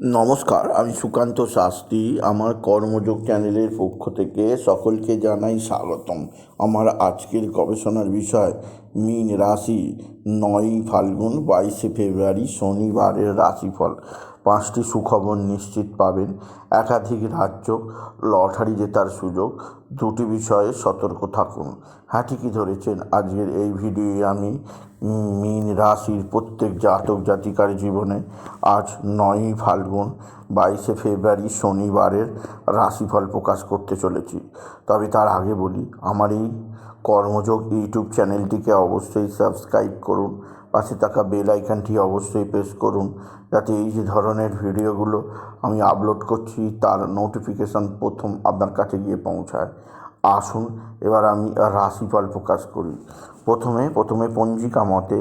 নমস্কার আমি সুকান্ত শাস্ত্রী। আমার কর্মযোগ চ্যানেলের পক্ষ থেকে সকলকে জানাই স্বাগতম। আমার আজকের গবেষণার বিষয়, মীন রাশি নয়ই ফাল্গুন বাইশে ফেব্রুয়ারি শনিবারের রাশিফল। পাঁচটি সুখবর নিশ্চিত পাবেন। একাধিক রাজ্য লটারি জেতার সুযোগ। দুটি বিষয়ে সতর্ক থাকুন। হ্যাঁ ঠিকই ধরেছেন? আজকের এই ভিডিওয়ে আমি মীন রাশির প্রত্যেক জাতক জাতিকার জীবনে আজ নয়ই ফাল্গুন বাইশে ফেব্রুয়ারি শনিবারের রাশিফল প্রকাশ করতে চলেছি। তবে তার আগে বলি, আমার এই কর্মযোগ ইউটিউব চ্যানেলটিকে অবশ্যই সাবস্ক্রাইব করুন, পাশে থাকা বেল আইকনটি অবশ্যই প্রেস করুন, যাতে এই যে ধরনের ভিডিওগুলো আমি আপলোড করছি, তার নোটিফিকেশান প্রথম আপনার কাছে গিয়ে পৌঁছায়। আসুন, এবার আমি রাশিফল প্রকাশ করি। প্রথমে প্রথমে পঞ্জিকা মতে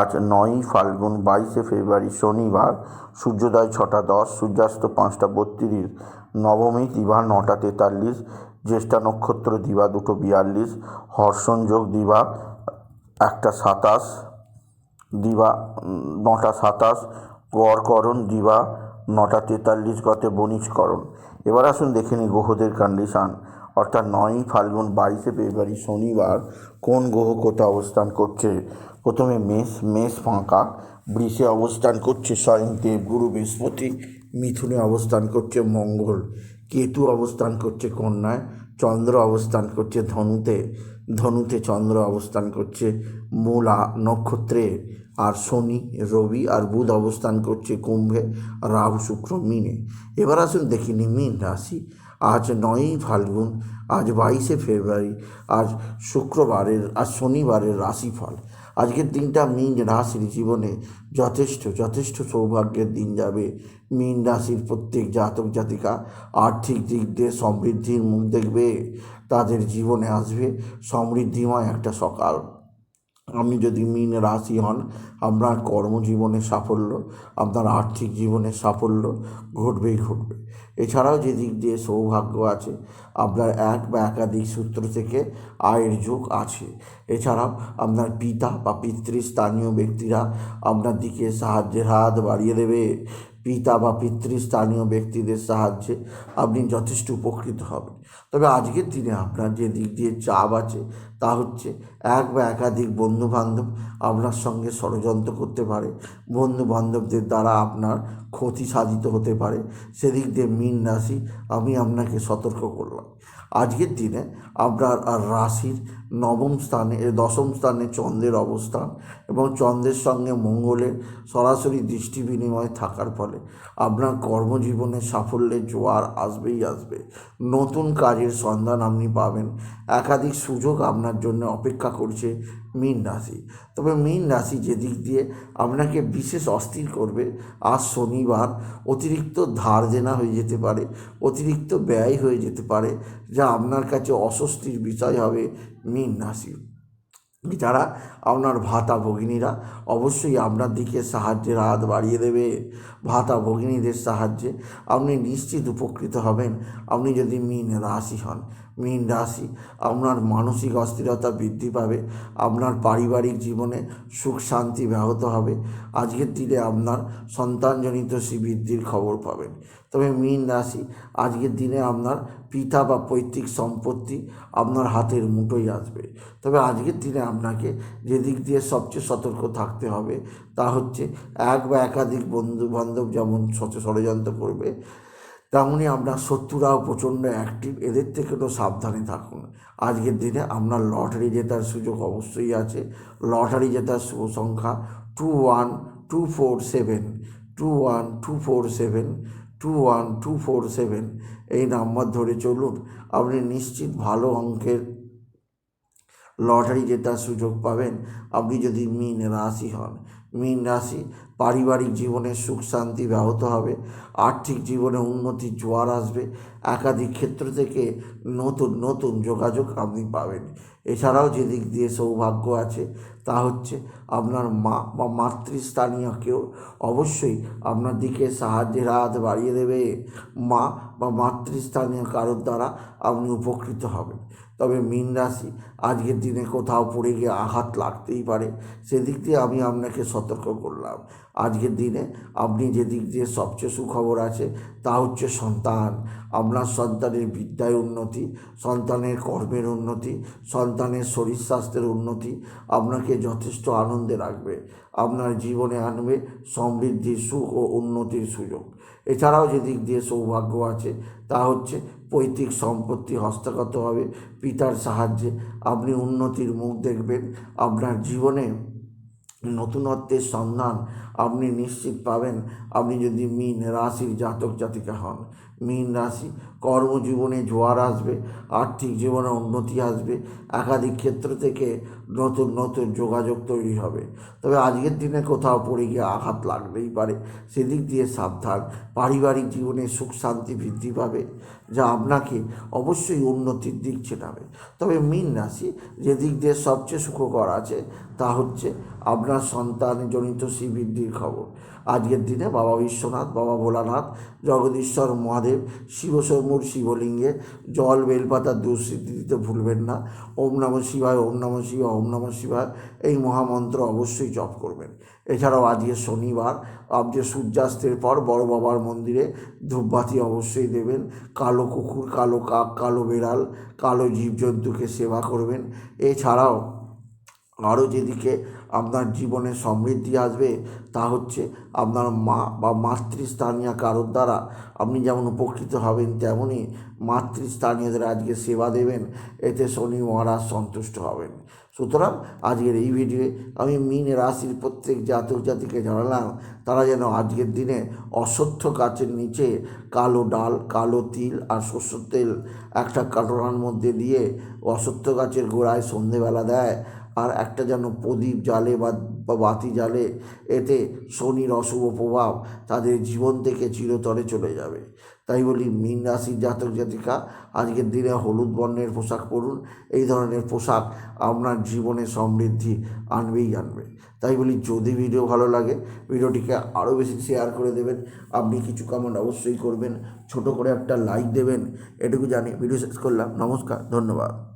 আজ নয়ই ফাল্গুন বাইশে ফেব্রুয়ারি শনিবার, সূর্যোদয় ছটা দশ, সূর্যাস্ত পাঁচটা বত্রিশ, নবমী দিবা নটা তেতাল্লিশ, জ্যেষ্ঠা নক্ষত্র দিবা দুটো বিয়াল্লিশ হর্ষণযোগ দিবা একটা সাতাশ, দিবা নটা সাতাশ, গড়করণ দিবা নটা তেতাল্লিশ গতে বণিজকরণ। এবার আসুন দেখে নিই গ্রহদের কন্ডিশান অর্থাৎ নয়ই ফাল্গুন বাইশে ফেব্রুয়ারি শনিবার কোন গ্রহ কোথায় অবস্থান করছে? প্রথমে মেষ মেষ ফাঁকা, বৃষে অবস্থান করছে, স্বয়ং দেবগুরু বৃহস্পতি, মিথুনে অবস্থান করছে, মঙ্গল, কেতু অবস্থান করছে, কন্যায়, চন্দ্র অবস্থান করছে, ধনুতে ধনুতে চন্দ্র অবস্থান করছে, মূলা নক্ষত্রে, আর শনি, রবি আর বুধ অবস্থান করছে, কুম্ভে, রাহু, শুক্র, মিনে। এবার আসুন দেখিনি মিন রাশি। আজ নয়ই ফাল্গুন, আজ বাইশে ফেব্রুয়ারি, আজ শুক্রবারের, আজ শনিবারের রাশিফল। আজকের দিনটা মিন রাশির জীবনে যথেষ্ট যথেষ্ট সৌভাগ্যের দিন যাবে। মিন রাশির প্রত্যেক জাতক জাতিকা আর্থিক দিক দিয়ে সমৃদ্ধির মুখ দেখবে, তাদের জীবনে আসবে সমৃদ্ধিময় একটা সকাল। আপনি যদি মীন রাশি হন, আপনার কর্মজীবনে সাফল্য, আপনার আর্থিক জীবনে সাফল্য ঘটবেই ঘটবে। এছাড়াও যে দিক দিয়ে সৌভাগ্য আছে, আপনার এক বা একাধিক সূত্র থেকে আয়ের যোগ আছে। এছাড়াও আপনার পিতা বা পিতৃস্থানীয় ব্যক্তিরা আপনার দিকে সাহায্যের হাত বাড়িয়ে দেবে। পিতা বা পিতৃ স্থানীয় ব্যক্তিদের সাহায্যে আপনি যথেষ্ট উপকৃত হবেন। তবে আজকের দিনে আপনার যে দিক দিয়ে চাপ আছে, তা হচ্ছে এক বা একাধিক বন্ধু বান্ধব আপনার সঙ্গে ষড়যন্ত্র করতে পারে। বন্ধু বান্ধবদের দ্বারা আপনার ক্ষতি সাধিত হতে পারে। সেদিক দিয়ে মিন রাশি, আমি আপনাকে সতর্ক করলাম। আজকের দিনে আপনার আর রাশির নবম স্থানে দশম স্থানে চন্দ্রের অবস্থান এবং চন্দ্রের সঙ্গে মঙ্গলের সরাসরি দৃষ্টি বিনিময় থাকার ফলে আপনার কর্মজীবনে সাফল্যের জোয়ার আসবেই আসবে। নতুন কাজের সন্ধান আপনি পাবেন। একাধিক সুযোগ আপনার জন্য অপেক্ষা করছে মীন রাশি। তবে মীন রাশি যেদিক দিয়ে আপনাকে বিশেষ অস্থির করবে, আজ শনিবার অতিরিক্ত ধার দেনা হয়ে যেতে পারে, অতিরিক্ত ব্যয় হয়ে যেতে পারে, যা আপনার কাছে অস্বস্তির বিষয় হবে মীন রাশি। যারা আপনার ভাতা ভগিনীরা, অবশ্যই আপনার দিকে সাহায্যের হাত বাড়িয়ে দেবে। ভাতা ভগিনীদের সাহায্যে আপনি নিশ্চিত উপকৃত হবেন। আপনি যদি মীন রাশি হন মীন রাশি। আপনার মানসিক অস্থিরতা বৃদ্ধি পাবে। আপনার পারিবারিক জীবনে সুখ শান্তি ব্যাহত হবে। আজকের দিনে আপনার সন্তানজনিত শ্রীবৃদ্ধির খবর পাবেন। তবে মীন রাশি, আজকের দিনে আপনার পিতা বা পৈতৃক সম্পত্তি আপনার হাতের মুঠোই আসবে। তবে আজকের দিনে আপনাকে যে দিক দিয়ে সবচেয়ে সতর্ক থাকতে হবে, তা হচ্ছে এক বা একাধিক বন্ধু বান্ধব যেমন ষড়যন্ত্র করবে তেমনই আপনার শত্রুরাও প্রচণ্ড অ্যাক্টিভ এদের থেকে তো সাবধানে থাকুন। আজকের দিনে আপনার লটারি জেতার সুযোগ অবশ্যই আছে। লটারি জেতার শুভ সংখ্যা two one two four seven two one two four seven two one two four seven এই নাম্বার ধরে চলুন, আপনি নিশ্চিত ভালো অঙ্কের লটারি জেতার সুযোগ পাবেন। আপনি যদি মীন রাশি হন, মীন রাশি পারিবারিক জীবনে সুখ, শান্তি ব্যাহত হবে। আর্থিক জীবনে উন্নতির জোয়ার আসবে। একাধিক ক্ষেত্র থেকে নতুন নতুন যোগাযোগ আপনি পাবেন। এছাড়াও যে দিক দিয়ে সৌভাগ্য আছে তা হচ্ছে আপনার মা বা মাতৃস্থানীয় কেউ অবশ্যই আপনার দিকে সাহায্যের হাত বাড়িয়ে দেবে। মা বা মাতৃস্থানীয় কারোর দ্বারা আপনি উপকৃত হবেন। তবে মীন রাশি আজকের দিনে কোথাও পড়ে গিয়ে আঘাত লাগতেই পারে। সেদিক দিয়ে আমি আপনাকে সতর্ক করলাম। আজকের দিনে আপনি যে দিক দিয়ে সবচেয়ে সুখবর আছে, তা হচ্ছে সন্তান। আপনার সন্তানের বিদ্যায় উন্নতি, সন্তানের কর্মের উন্নতি, সন্তানের শরীর স্বাস্থ্যের উন্নতি আপনাকে যথেষ্ট আনন্দে রাখবে। আপনার জীবনে আনবে সমৃদ্ধি সুখ ও উন্নতির সুযোগ। এছাড়াও যে দিক দিয়ে সৌভাগ্য আছে, তা হচ্ছে পৈতৃক সম্পত্তি হস্তগত হবে, পিতার সাহায্যে আপনি উন্নতির মুখ দেখবেন, আপনার জীবনে নতুনত্বের সন্ধান আপনি নিশ্চিত পাবেন। আপনি যদি মীন রাশির জাতক জাতিকা হন, মীন রাশি কর্মজীবনে জোয়ার আসবে, আর্থিক জীবনে উন্নতি আসবে, একাধিক ক্ষেত্র থেকে নতুন নতুন যোগাযোগ তৈরি হবে। তবে আজকের দিনে কোথাও পড়ে গিয়ে আঘাত লাগতেই পারে। সেদিক দিয়ে সাবধান। পারিবারিক জীবনে সুখ শান্তি বৃদ্ধি পাবে, যা আপনাকে অবশ্যই উন্নতির দিক চেনাবে। তবে মীন রাশি যে দিক দিয়ে সবচেয়ে সুখকর আছে, তা হচ্ছে আপনার সন্তানজনিত শ্রীবৃদ্ধির খবর। আজকের দিনে বাবা বিশ্বনাথ, বাবা ভোলানাথ, জগদীশ্বর মহাদেব শিবসমুর শিবলিঙ্গে জল বেলপাতা দুঃস্মৃতি দিতে ভুলবেন না। ওম নম শিবায়, ওম নম শিবায়, ওম নম শিবায়, এই মহামন্ত্র অবশ্যই জপ করবেন। এছাড়াও আজকে শনিবার আপনি সূর্যাস্তের পর বড় বাবার মন্দিরে ধূপবাতি অবশ্যই দেবেন। কালো কুকুর, কালো কাক, কালো বেড়াল, কালো জীবজন্তুকে সেবা করবেন। এছাড়াও আরও যেদিকে আপনার জীবনে সমৃদ্ধি আসবে, তা হচ্ছে আপনার মা বা মাতৃস্থানীয় কারোর দ্বারা আপনি যেমন উপকৃত হবেন তেমনই মাতৃস্থানীয়দের আজকে সেবা দেবেন, এতে শনি মহারাজ সন্তুষ্ট হবেন। সুতরাং আজকের এই ভিডিওয়ে আমি মিন রাশির প্রত্যেক জাতক জাতিকে জানালাম, তারা যেন আজকের দিনে অশ্বত্থ গাছের নিচে কালো ডাল, কালো তিল আর সর্ষের তেল একটা কাটোরার মধ্যে দিয়ে অশ্বত্থ গাছের গোড়ায় সন্ধেবেলা দেয় আর একটা যেন প্রদীপ জ্বালে বা বাতি জ্বালে, এতে শনির অশুভ প্রভাব তাদের জীবন থেকে চিরতরে চলে যাবে। তাই বলি, মীন রাশির জাতক জাতিকা, আজকের দিনে হলুদ বর্ণের পোশাক পরুন। এই ধরনের পোশাক আপনার জীবনে সমৃদ্ধি আনবেই আনবে। তাই বলি, যদি ভিডিও ভালো লাগে, ভিডিওটিকে আরও বেশি শেয়ার করে দেবেন। আপনি কিছু কমেন্ট অবশ্যই করবেন। ছোট করে একটা লাইক দেবেন। এটুকু জানি ভিডিও শেষ করলাম। নমস্কার, ধন্যবাদ।